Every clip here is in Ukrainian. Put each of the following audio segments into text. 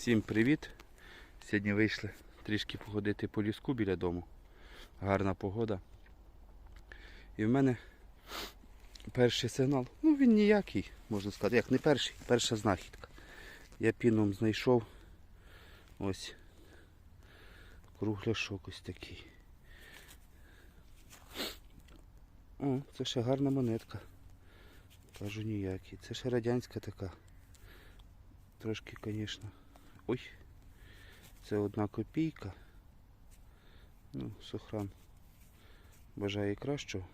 Всім привіт! Сьогодні вийшли трішки походити по ліску біля дому. Гарна погода. І в мене перший сигнал. Ну він ніякий, можна сказати. Як не перший, перша знахідка. Я піном знайшов ось кругляшок ось такий. О, це ще гарна монетка. Кажу ніякий. Це ще радянська така. Трошки, звісно. Ой. Це одна копійка. Ну, Сохран бажає кращого.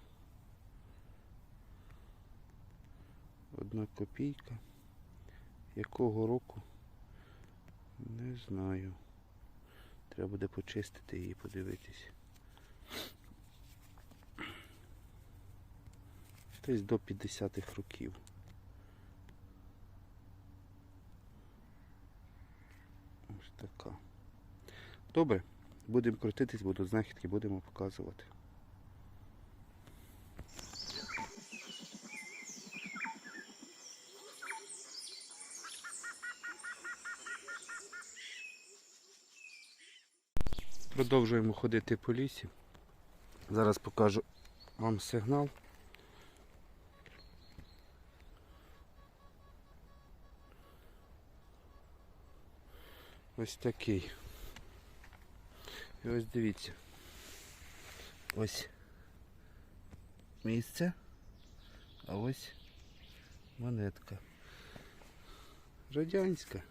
Одна копійка. Якого року? Не знаю. Треба буде почистити її, подивитись. Десь до 50-х років. Ось така. Добре, будемо крутитись, будуть знахідки, будемо показувати. Продовжуємо ходити по лісі. Зараз покажу вам сигнал. Ось такий. І ось дивіться. Ось місце, а ось монетка. Радянська.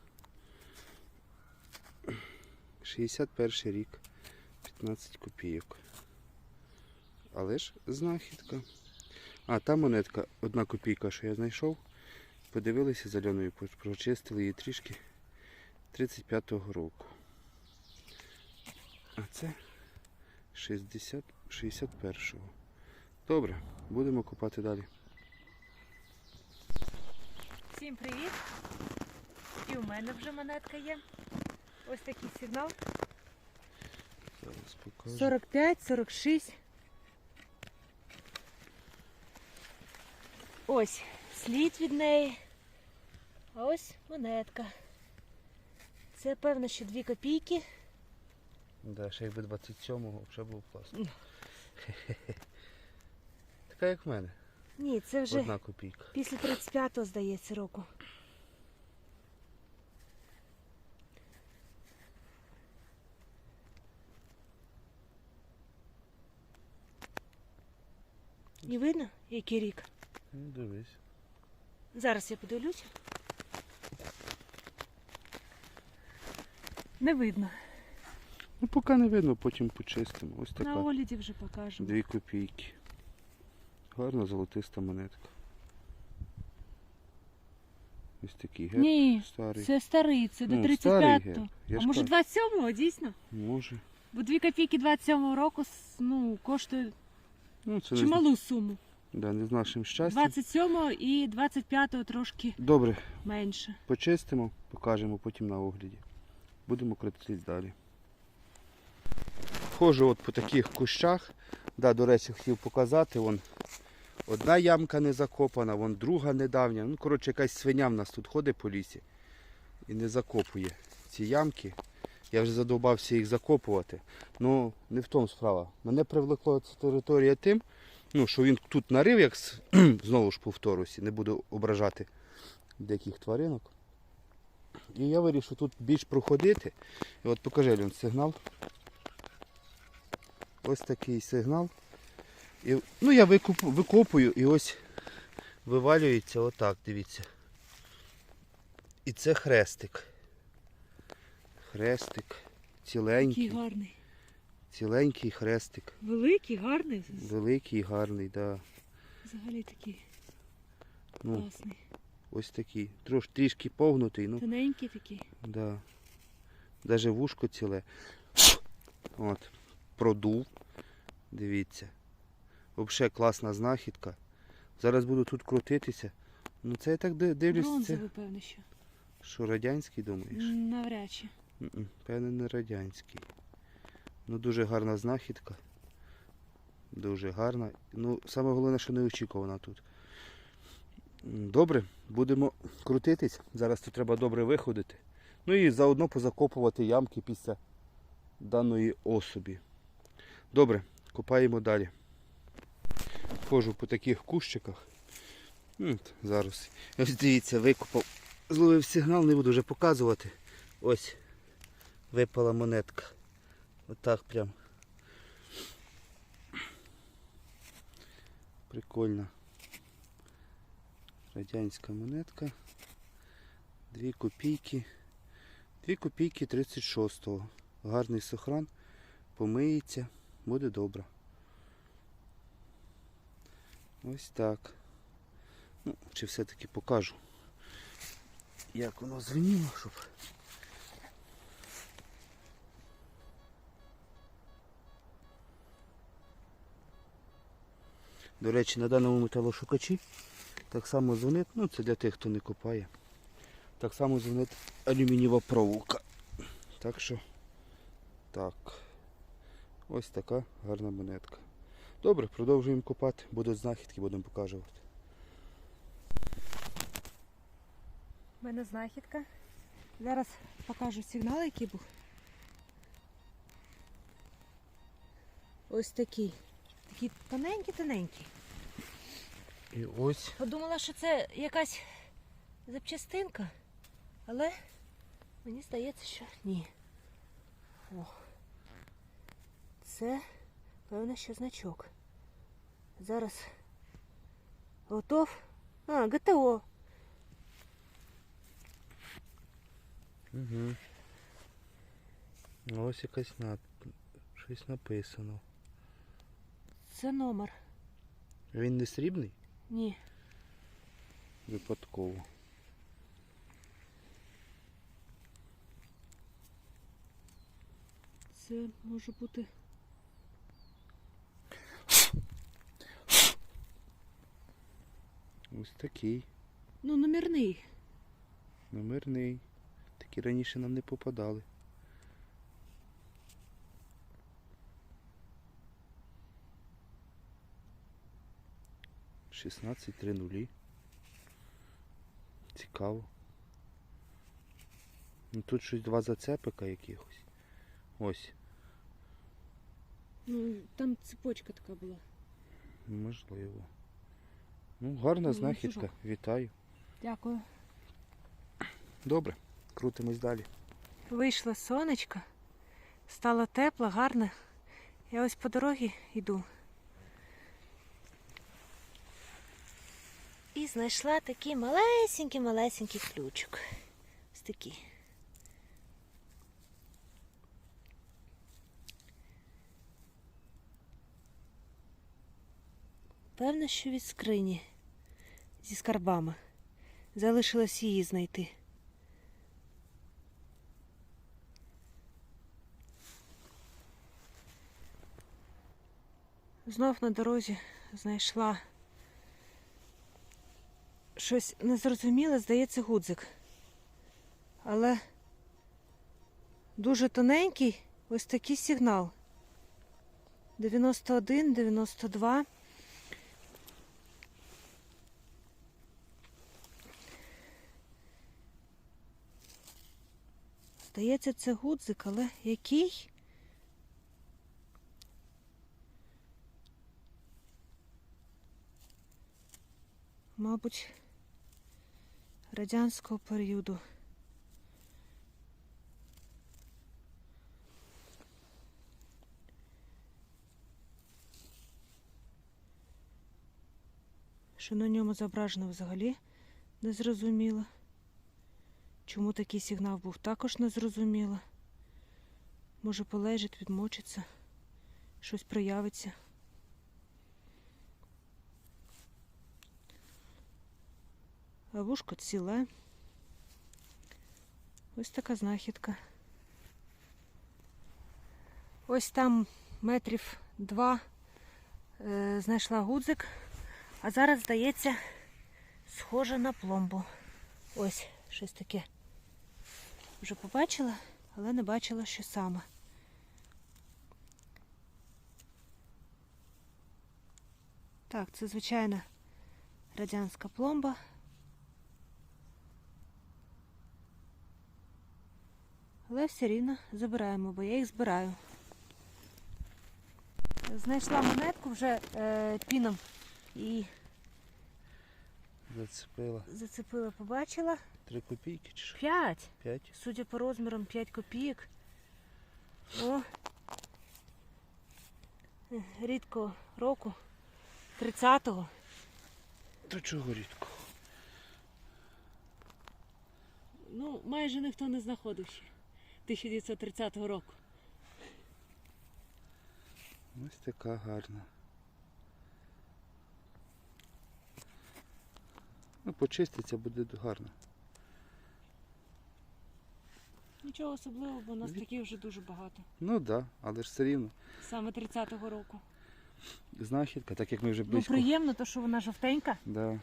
61 рік. 15 копійок. Але ж знахідка. А, та монетка, одна копійка, що я знайшов. Подивилися зеленою, прочистили її трішки 35-го року. А це 60, 61-го. Добре, будемо копати далі. Всім привіт! І у мене вже монетка є. Ось такий сигнал. 45, 46. Ось слід від неї. А ось монетка. Це певно, що 2 копійки. Да, ще якби 27-го вже був класно. Ну. Така як в мене. Ні, це вже Одна копійка. після 35-го, здається, року. Не видно, який рік? Ну, дивись. Зараз я подивлюся. Не видно. Ну поки не видно, потім почистимо. Ось На така. огляді вже покажемо. Дві копійки. Гарна золотиста монетка. Ось такий герб Ні, старий. це старий, це до Ну, старий 35-го. герб. Я А ж може кажу. 27-го, дійсно? Може. Бо 2 копійки 27-го року с- ну, коштують Ну, це не, з- чималу суму. да, не з нашим щастям. 27-го і 25-го трошки Добре, менше. почистимо, покажемо потім на огляді. Будемо крутитись далі. Входжу от по таких кущах. Да, до речі, хотів показати. Вон одна ямка не закопана, вон друга недавня. Ну, коротше, якась свиня в нас тут ходить по лісі і не закопує ці ямки. Я вже задовбався їх закопувати. Ну, не в тому справа. Мене привлекла ця територія тим, ну, що він тут нарив, як знову ж повторюся, не буду ображати деяких тваринок. І я вирішив тут більш проходити. І от покажи Льон, сигнал. Ось такий сигнал. І, ну я викуп, викопую і ось вивалюється отак, дивіться. І це хрестик. Хрестик. Ціленький. гарний. Ціленький хрестик. Великий, гарний. Великий, гарний, да. Взагалі такий Ну, класний. Ось такий. Трош, трішки погнутий, ну. Тоненький такий. Да. Даже вушко ціле. От. Продув. Дивіться. Взагалі класна знахідка. Зараз буду тут крутитися. Ну це я так ди- дивлюсь, це Бронзовий, певно, що. що радянський думаєш? Навряд чи. М-м, Певне не радянський. Ну дуже гарна знахідка. Дуже гарна. Ну, саме головне, що не очікувана тут. Добре, будемо крутитись. Зараз тут треба добре виходити. Ну і заодно позакопувати ямки після даної особі. Добре, копаємо далі. Ходжу по таких кущиках. От Зараз. Ось дивіться, викопав. Зловив сигнал, не буду вже показувати. Ось випала монетка. Отак прям. Прикольно. Радянська монетка. Дві копійки. Дві копійки 36-го. Гарний сохран. Помиється. Буде добре. Ось так. Ну, чи все-таки покажу, як воно звеніло, щоб. До речі, на даному металошукачі так само дзвонить, ну це для тих, хто не копає. Так само дзвонить алюмінієва проволока. Так що так. Ось така гарна монетка. Добре, продовжуємо копати. Будуть знахідки, будемо показувати. У мене знахідка. Зараз покажу сигнал, який був. Ось такий. Такий тоненький-тоненький. І ось Подумала, що це якась запчастинка, але мені здається, що ні. О. Це, певно, що значок. Зараз готов. А, ГТО. Угу. Ось якась над... щось написано. Це номер. Він не срібний? Ні. Випадково. Це може бути. Ось такий. Ну, номерний. Номерний. Такі раніше нам не попадали. Шістнадцять три нулі. Цікаво. Ну тут щось два зацепика якихось. Ось, Ну, там цепочка така була. можливо. Ну, гарна Ну, знахідка. Вітаю. Дякую. Добре, крутимось далі. Вийшло сонечко, стало тепло, гарно. Я ось по дорозі йду. І знайшла такий малесенький-малесенький ключик. Ось такий. Певно, що від скрині зі скарбами. Залишилось її знайти. Знов на дорозі знайшла щось незрозуміле, здається, гудзик. Але дуже тоненький ось такий сигнал. 91, 92. Здається, це гудзик, але який? мабуть, радянського періоду. Що на ньому зображено взагалі не зрозуміло. Чому такий сигнал був також не зрозуміло. Може полежить, відмочиться, щось проявиться. Вушко ціле. Ось така знахідка. Ось там метрів два е, знайшла гудзик, а зараз, здається, схоже на пломбу. Ось щось таке. Вже побачила, але не бачила, що саме. Так, це звичайна радянська пломба. Але все рівно забираємо, бо я їх збираю. Знайшла монетку вже е, піном і Зацепила. зацепила, побачила. Три копійки чи що? П'ять. П'ять. Судя по розмірам, 5 копійок. О. Рідко року. 30-го. То чого рідко? Ну, майже ніхто не знаходив ще. 1930 року. Ось така гарна. Ну, почиститься буде гарно. Нічого особливого, бо у нас Від- таких вже дуже багато. Ну так, да, але ж все рівно. Саме 30-го року. Знахідка, так як ми вже Ну, близько. приємно, то що вона жовтенька. Да.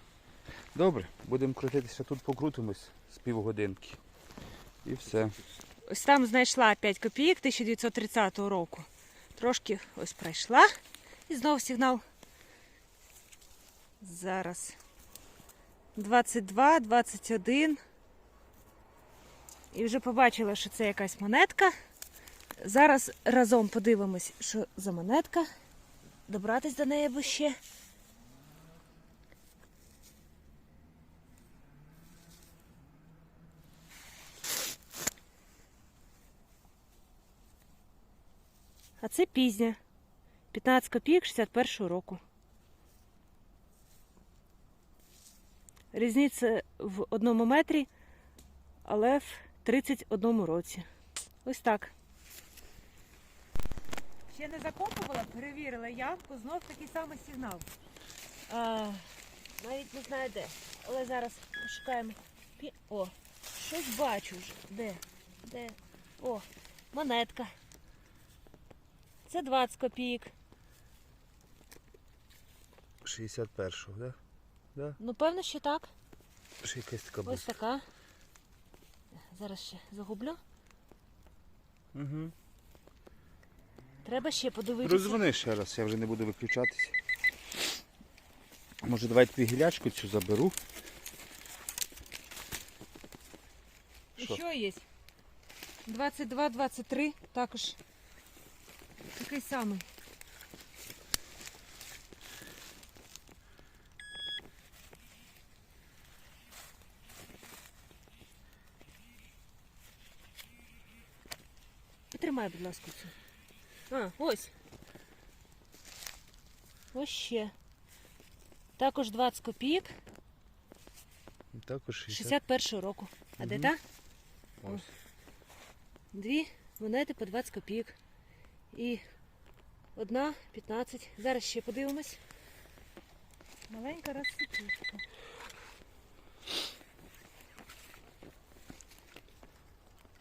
Добре, будемо крутитися тут, покрутимось з півгодинки. І все. Ось там знайшла 5 копійок 1930 року. Трошки ось пройшла. І знову сигнал. Зараз. 22, 21. І вже побачила, що це якась монетка. Зараз разом подивимось, що за монетка. Добратись до неї ще. Це пізня. 15 копійок 61 року. Різниця в одному метрі, але в 31 році. Ось так. Ще не закопувала, перевірила ямку, знов такий самий сигнал. А, навіть не знаю де. Але зараз шукаємо. О, щось бачу вже. Де? Де? О, монетка. Це 20 копійок. 61-го, да? Да? Ну, певно, що так. Ще якась така Ось була. така. Зараз ще загублю. Угу. Треба ще подивитися. Роздзвони ще раз, я вже не буду виключатися. Може давай тобі гілячку цю заберу. Що? Що є? 22, 23, також такий самий. Потримай, будь ласка, цю. А, ось. Ось ще. Також 20 копійок Також 60. 61 року. А де Мгм. та? Ось. Дві монети по 20 копійок. І одна 15. Зараз ще подивимось. Маленька розсипочка.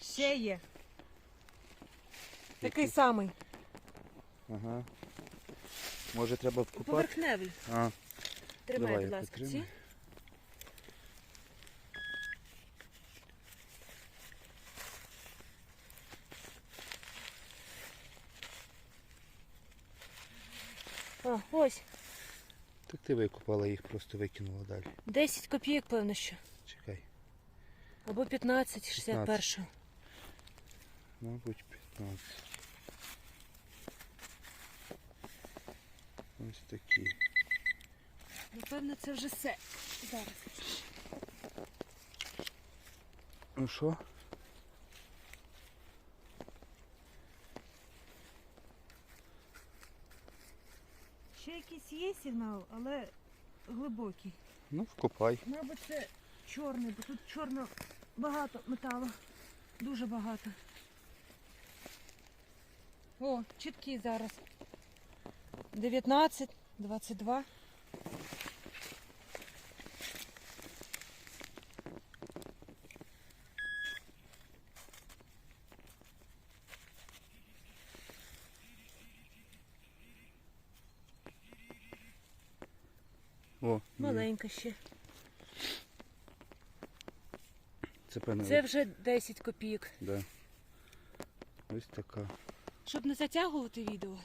Ще є. Такий Який? самий. Ага. Може треба вкупати? Поверхневий. А, Тримай, Давай, будь я ласка, ці. потримаю. А, ось. так ти викупала їх, просто викинула далі. 10 копійок, певно, що. Чекай. Або 15, 61. Мабуть, 15. Ось такі. Напевно, це вже все. Зараз. Ну що? Ще якийсь є сигнал, але глибокий. Ну, вкопай. Мабуть, це чорний, бо тут чорно багато металу. Дуже багато. О, чіткий зараз. 19, 22. Маленька ще. Це певно. Це вже 10 копійок. Да. Ось така. Щоб не затягувати відео.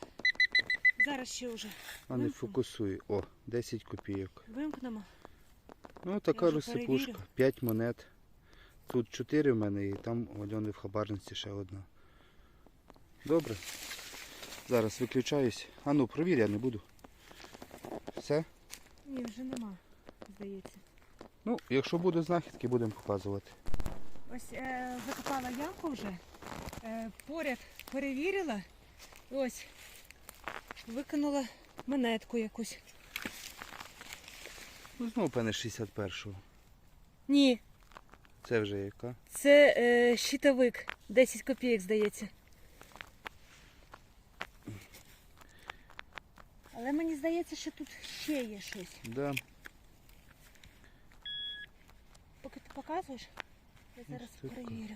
Зараз ще вже А не фокусує. О, 10 копійок. вимкнемо. Ну, така розсипушка. 5 монет. Тут чотири в мене і там у Альони в хабарниці ще одна. Добре. Зараз виключаюсь. А ну, провір, я не буду. Все? Ні, вже нема, здається. Ну, якщо буде знахідки, будемо показувати. Ось е, закопала ямку вже, е, поряд перевірила. Ось викинула монетку якусь. Ну, знову, певне, 61-го. Ні, Це вже яка? це е, щитовик. 10 копійок, здається. Але мені здається, що тут ще є щось. Да. Поки ти показуєш, я зараз цікаво. перевірю.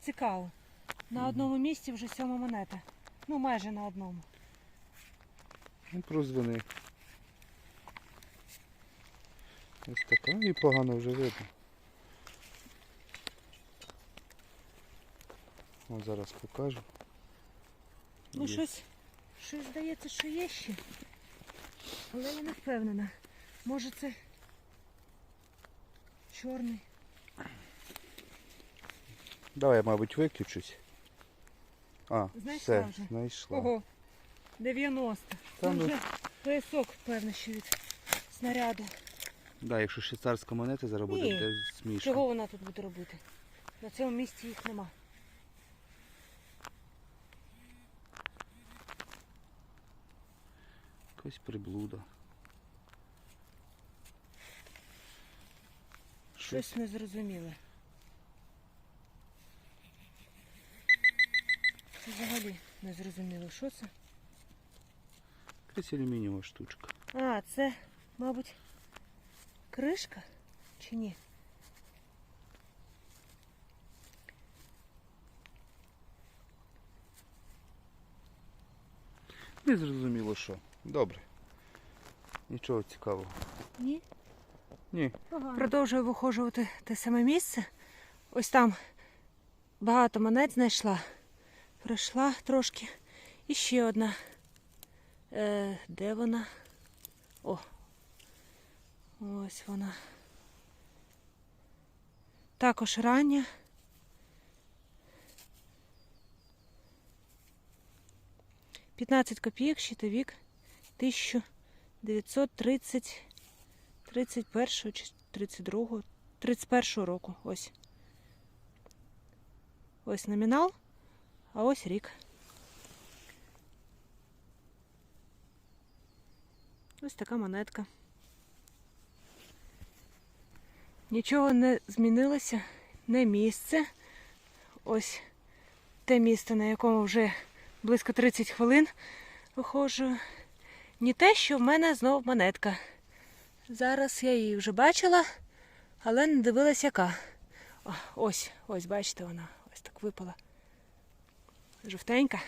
Цікаво. На одному місці вже сьома монета. Ну, майже на одному. Ну, прозвони. Ось така. І погано вже видно. От зараз покажу. Ну, Є. щось, щось здається, що є ще. Але я не впевнена. Може це чорний. Давай мабуть, виключусь. А, Знайшла все, вже. знайшла. Ого, 90. Та Там ну. вже поясок, певно, що від снаряду. Да, якщо швейцарська монета зараз буде, Ні. буде смішно. Чого вона тут буде робити? На цьому місці їх нема. Якась приблуда. Щось Щось незрозуміле. Це взагалі незрозуміло. Що це? якась алюмінієва штучка. А, це, мабуть, кришка чи ні? Не зрозуміло що. Добре. Нічого цікавого. Ні. Ні. Продовжую вихожувати те саме місце. Ось там багато монет знайшла. Пройшла трошки. І ще одна. Е, де вона? О. Ось вона. Також рання. П'ятнадцять копійок, щитовік 1930 31 чи 32 31 року. Ось. Ось номінал, а ось рік. Ось така монетка. Нічого не змінилося, не місце. Ось те місце, на якому вже близько 30 хвилин виходжу. Ні те, що в мене знов монетка. Зараз я її вже бачила, але не дивилась яка. О, ось, ось, бачите, вона ось так випала. Жовтенька.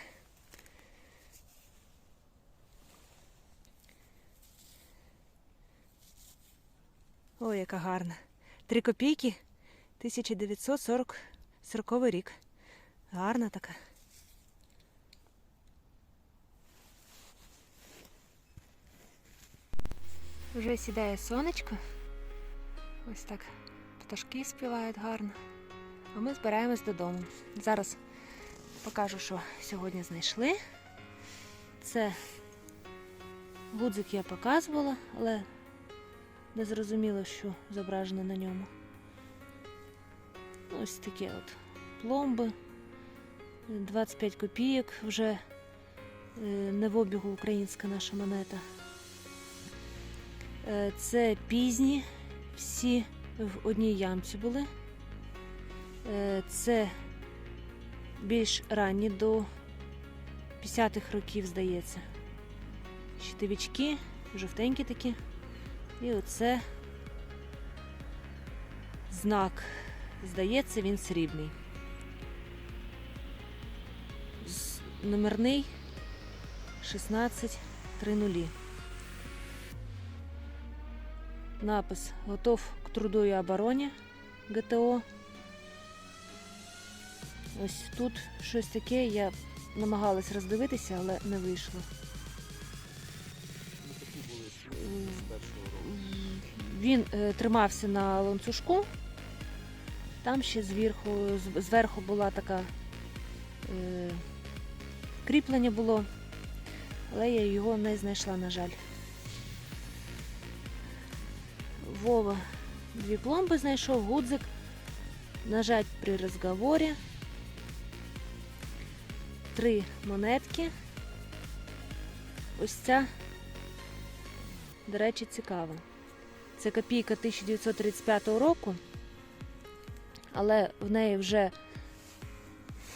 Ой, яка гарна. Три копійки 1940 40 рік. Гарна така. Вже сідає сонечко. Ось так пташки співають гарно. А ми збираємось додому. Зараз покажу, що сьогодні знайшли. Це гудзик я показувала, але не зрозуміло, що зображено на ньому. Ось такі от пломби. 25 копійок вже е, не в обігу українська наша монета. Е, Це пізні, всі в одній ямці були. Е, Це більш ранні до 50-х років, здається. Щитовички, жовтенькі такі. І оце знак. Здається, він срібний. Номерний 1630. Напис Готов к труду і обороні ГТО. Ось тут щось таке, я намагалась роздивитися, але не вийшло. Він е, тримався на ланцюжку. Там ще зверху, зверху була така е, кріплення було, але я його не знайшла, на жаль. Вова дві пломби знайшов, гудзик. Нажать при розговорі. Три монетки. Ось ця, до речі, цікава. Це копійка 1935 року, але в неї вже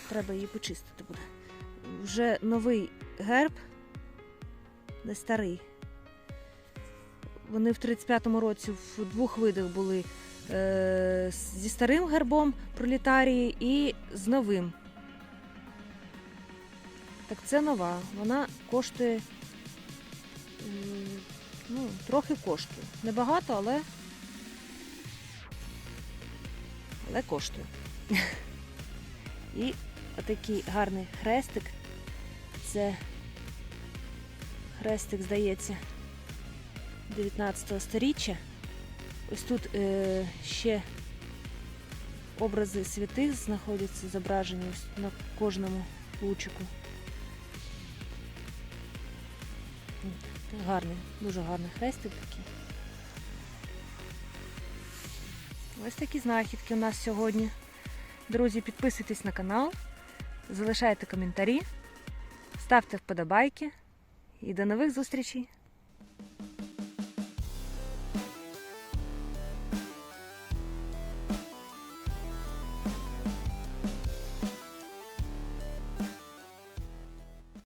треба її почистити буде. Вже новий герб, не старий. Вони в 35-му році в двох видах були е, зі старим гербом пролетарії і з новим. Так це нова. Вона коштує. Ну, трохи коштує. Небагато, але. Але коштує. І отакий гарний хрестик. Це хрестик, здається, 19 сторіччя. Ось тут е, ще образи святих знаходяться зображені на кожному лучику. Гарний, дуже гарний хрестик такий. Ось такі знахідки у нас сьогодні. Друзі, підписуйтесь на канал, залишайте коментарі, ставте вподобайки і до нових зустрічей!